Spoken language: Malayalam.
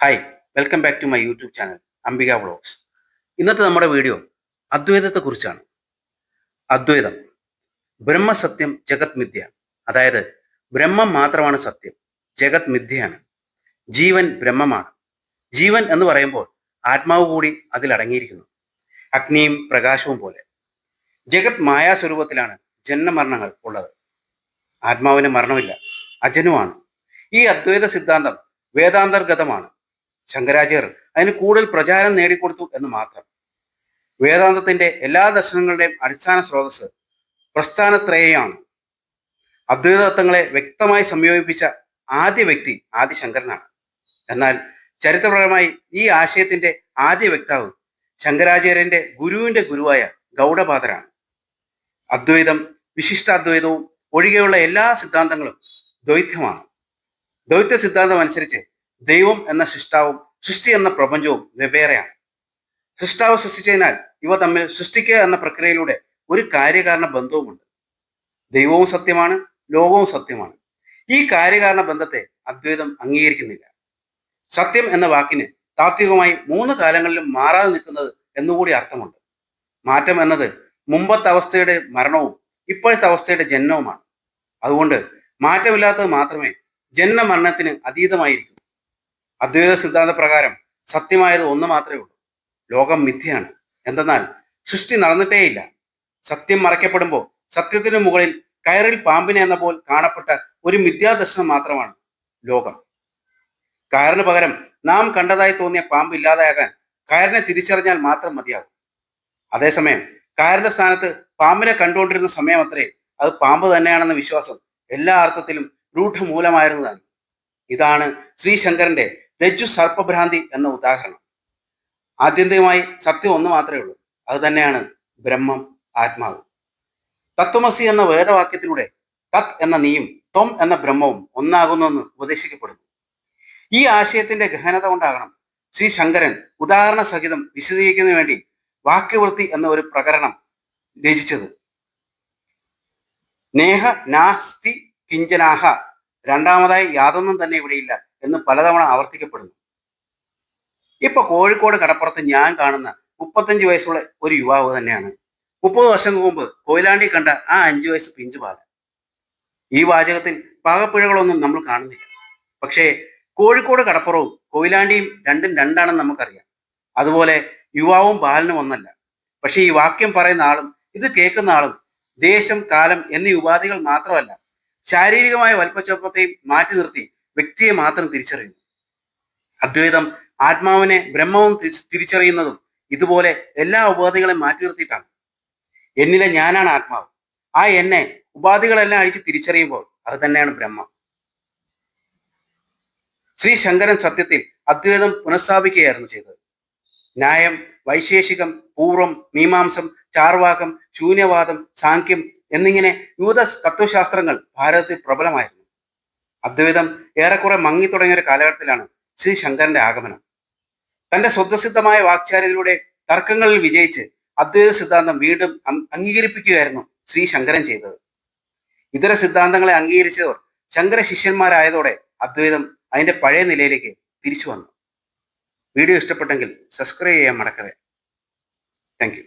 Hi welcome back to my YouTube channel Ambika vlogs ഇന്നത്തെ നമ്മുടെ വീഡിയോ അദ്വൈതത്തെക്കുറിച്ചാണ്. അദ്വൈതം ബ്രഹ്മസത്യം ജഗത് മിഥ്യ അതായത് ബ്രഹ്മം മാത്രമാണ് സത്യം ജഗത് മിഥ്യയാണ്. ജീവൻ ബ്രഹ്മമാണ്. ജീവൻ എന്ന് പറയുമ്പോൾ ആത്മാവ് കൂടി അതിലടങ്ങിയിരിക്കുന്നു അഗ്നിയും പ്രകാശവും പോലെ. ജഗത് മായാസ്വരൂപത്തിലാണ് ജന്മമരണങ്ങൾ ഉള്ളത്. ആത്മാവിന് മരണമില്ല അജനുമാണ് ഈ അദ്വൈത സിദ്ധാന്തം വേദാന്തർഗതമാണ്. ശങ്കരാചാര്യർ അതിന് കൂടുതൽ പ്രചാരം നേടിക്കൊടുത്തു എന്ന് മാത്രം. വേദാന്തത്തിന്റെ എല്ലാ ദർശനങ്ങളുടെയും അടിസ്ഥാന സ്രോതസ് പ്രസ്ഥാനത്രയയാണ്. അദ്വൈത തത്വങ്ങളെ വ്യക്തമായി സംയോജിപ്പിച്ച ആദ്യ വ്യക്തി ആദി ശങ്കരനാണ് എന്നാൽ ചരിത്രപരമായി ഈ ആശയത്തിന്റെ ആദ്യ വ്യക്താവ് ശങ്കരാചാര്യന്റെ ഗുരുവിന്റെ ഗുരുവായ ഗൗഡപാദരാണ്. അദ്വൈതം വിശിഷ്ടാദ്വൈതവും ഒഴികെയുള്ള എല്ലാ സിദ്ധാന്തങ്ങളും ദ്വൈത്യമാണ് ദ്വൈത്യ സിദ്ധാന്തം അനുസരിച്ച് ദൈവം എന്ന സൃഷ്ടാവും സൃഷ്ടി എന്ന പ്രപഞ്ചവും വെവ്വേറെയാണ്. സൃഷ്ടാവ് സൃഷ്ടിച്ചതിനാൽ ഇവ തമ്മിൽ സൃഷ്ടിക്കുക എന്ന പ്രക്രിയയിലൂടെ ഒരു കാര്യകാരണ ബന്ധവുമുണ്ട്. ദൈവവും സത്യമാണ് ലോകവും സത്യമാണ്. ഈ കാര്യകാരണ ബന്ധത്തെ അദ്വൈതം അംഗീകരിക്കുന്നില്ല. സത്യം എന്ന വാക്കിന് താത്വികമായി മൂന്ന് കാലങ്ങളിലും മാറാതെ നിൽക്കുന്നത് എന്നുകൂടി അർത്ഥമുണ്ട്. മാറ്റം എന്നത് മുമ്പത്തെ അവസ്ഥയുടെ മരണവും ഇപ്പോഴത്തെ അവസ്ഥയുടെ ജനനവുമാണ്. അതുകൊണ്ട് മാറ്റമില്ലാത്തത് മാത്രമേ ജന്മമരണത്തിന് അതീതമായിരിക്കൂ. അദ്വൈത സിദ്ധാന്ത പ്രകാരം സത്യമായത് ഒന്ന് മാത്രമേ ഉള്ളൂ. ലോകം മിഥ്യയാണ്. എന്തെന്നാൽ സൃഷ്ടി നടന്നിട്ടേയില്ല. സത്യം മറയ്ക്കപ്പെടുമ്പോൾ സത്യത്തിന് മുകളിൽ കയറിൽ പാമ്പിനെ എന്ന പോൽ കാണപ്പെട്ട ഒരു മിഥ്യാദർശനം മാത്രമാണ് ലോകം. കയറിന് പകരം നാം കണ്ടതായി തോന്നിയ പാമ്പ് ഇല്ലാതാകാൻ കയറിനെ തിരിച്ചറിഞ്ഞാൽ മാത്രം മതിയാകും അതേസമയം കയറിന്റെ സ്ഥാനത്ത് പാമ്പിനെ കണ്ടുകൊണ്ടിരുന്ന സമയം അത്രേ അത് പാമ്പ് തന്നെയാണെന്ന വിശ്വാസം എല്ലാ അർത്ഥത്തിലും രൂഢമൂലമായിരുന്നതാണ്. ഇതാണ് ശ്രീശങ്കരന്റെ രജ്ജു സർപ്പഭ്രാന്തി എന്ന ഉദാഹരണം. ആത്യന്തികമായി സത്യം ഒന്ന് മാത്രമേ ഉള്ളൂ. അത് തന്നെയാണ് ബ്രഹ്മം ആത്മാവ്. തത്വമസി എന്ന വേദവാക്യത്തിലൂടെ തത് എന്ന നീയും ത്വം എന്ന ബ്രഹ്മവും ഒന്നാകുന്നുവെന്ന് ഉപദേശിക്കപ്പെടുന്നു. ഈ ആശയത്തിന്റെ ഗഹനത കൊണ്ടാകണം ശ്രീ ശങ്കരൻ ഉദാഹരണ സഹിതം വിശദീകരിക്കുന്നതിന് വേണ്ടി വാക്യവൃത്തി എന്ന ഒരു പ്രകരണം രചിച്ചത്. നേഹ നാസ്തി കിഞ്ചനാഹ. രണ്ടാമതായി യാതൊന്നും തന്നെ ഇവിടെയില്ല. എന്ന് പലതവണ ആവർത്തിക്കപ്പെടുന്നു. ഇപ്പൊ കോഴിക്കോട് കടപ്പുറത്ത് ഞാൻ കാണുന്ന മുപ്പത്തഞ്ച് വയസ്സുള്ള ഒരു യുവാവ് തന്നെയാണ്. മുപ്പത് വർഷം മുമ്പ് കൊയിലാണ്ടി കണ്ട ആ അഞ്ചു വയസ്സ് പിഞ്ചു ബാലൻ. ഈ വാചകത്തിൽ പാകപ്പിഴകളൊന്നും നമ്മൾ കാണുന്നില്ല. പക്ഷേ കോഴിക്കോട് കടപ്പുറവും കൊയിലാണ്ടിയും രണ്ടും രണ്ടാണെന്ന് നമുക്കറിയാം. അതുപോലെ യുവാവും ബാലനും ഒന്നല്ല. പക്ഷേ ഈ വാക്യം പറയുന്ന ആളും ഇത് കേൾക്കുന്ന ആളും ദേശം കാലം എന്നീ ഉപാധികൾ മാത്രമല്ല ശാരീരികമായ വൽപ്പച്ചൊപ്പത്തെയും മാറ്റി നിർത്തി വ്യക്തിയെ മാത്രം തിരിച്ചറിയുന്നു. അദ്വൈതം ആത്മാവിനെ ബ്രഹ്മവും തിരിച്ചറിയുന്നതും ഇതുപോലെ എല്ലാ ഉപാധികളെയും മാറ്റി നിർത്തിയിട്ടാണ്. എന്നിലെ ഞാനാണ് ആത്മാവ്. ആ എന്നെ ഉപാധികളെല്ലാം അഴിച്ച് തിരിച്ചറിയുമ്പോൾ അത് തന്നെയാണ് ബ്രഹ്മം. ശ്രീ ശങ്കരൻ സത്യത്തിൽ അദ്വൈതം പുനഃസ്ഥാപിക്കുകയായിരുന്നു ചെയ്തത്. ന്യായം വൈശേഷികം പൂർവം മീമാംസം ചാർവാകം ശൂന്യവാദം സാഖ്യം എന്നിങ്ങനെ വിവിധ തത്വശാസ്ത്രങ്ങൾ ഭാരതത്തിൽ പ്രബലമായിരുന്നു. അദ്വൈതം ഏറെക്കുറെ മങ്ങി തുടങ്ങിയ ഒരു കാലഘട്ടത്തിലാണ് ശ്രീ ശങ്കരന്റെ ആഗമനം. തന്റെ സ്വതസിദ്ധമായ വാക്ചാരിലൂടെ തർക്കങ്ങളിൽ വിജയിച്ച് അദ്വൈത സിദ്ധാന്തം വീണ്ടും അംഗീകരിപ്പിക്കുകയായിരുന്നു ശ്രീ ശങ്കരൻ ചെയ്തത്. ഇതര സിദ്ധാന്തങ്ങളെ അംഗീകരിച്ചവർ ശങ്കര ശിഷ്യന്മാരായതോടെ അദ്വൈതം അതിന്റെ പഴയ നിലയിലേക്ക് തിരിച്ചു വന്നു. വീഡിയോ ഇഷ്ടപ്പെട്ടെങ്കിൽ സബ്സ്ക്രൈബ് ചെയ്യാൻ മറക്കരുത്. താങ്ക്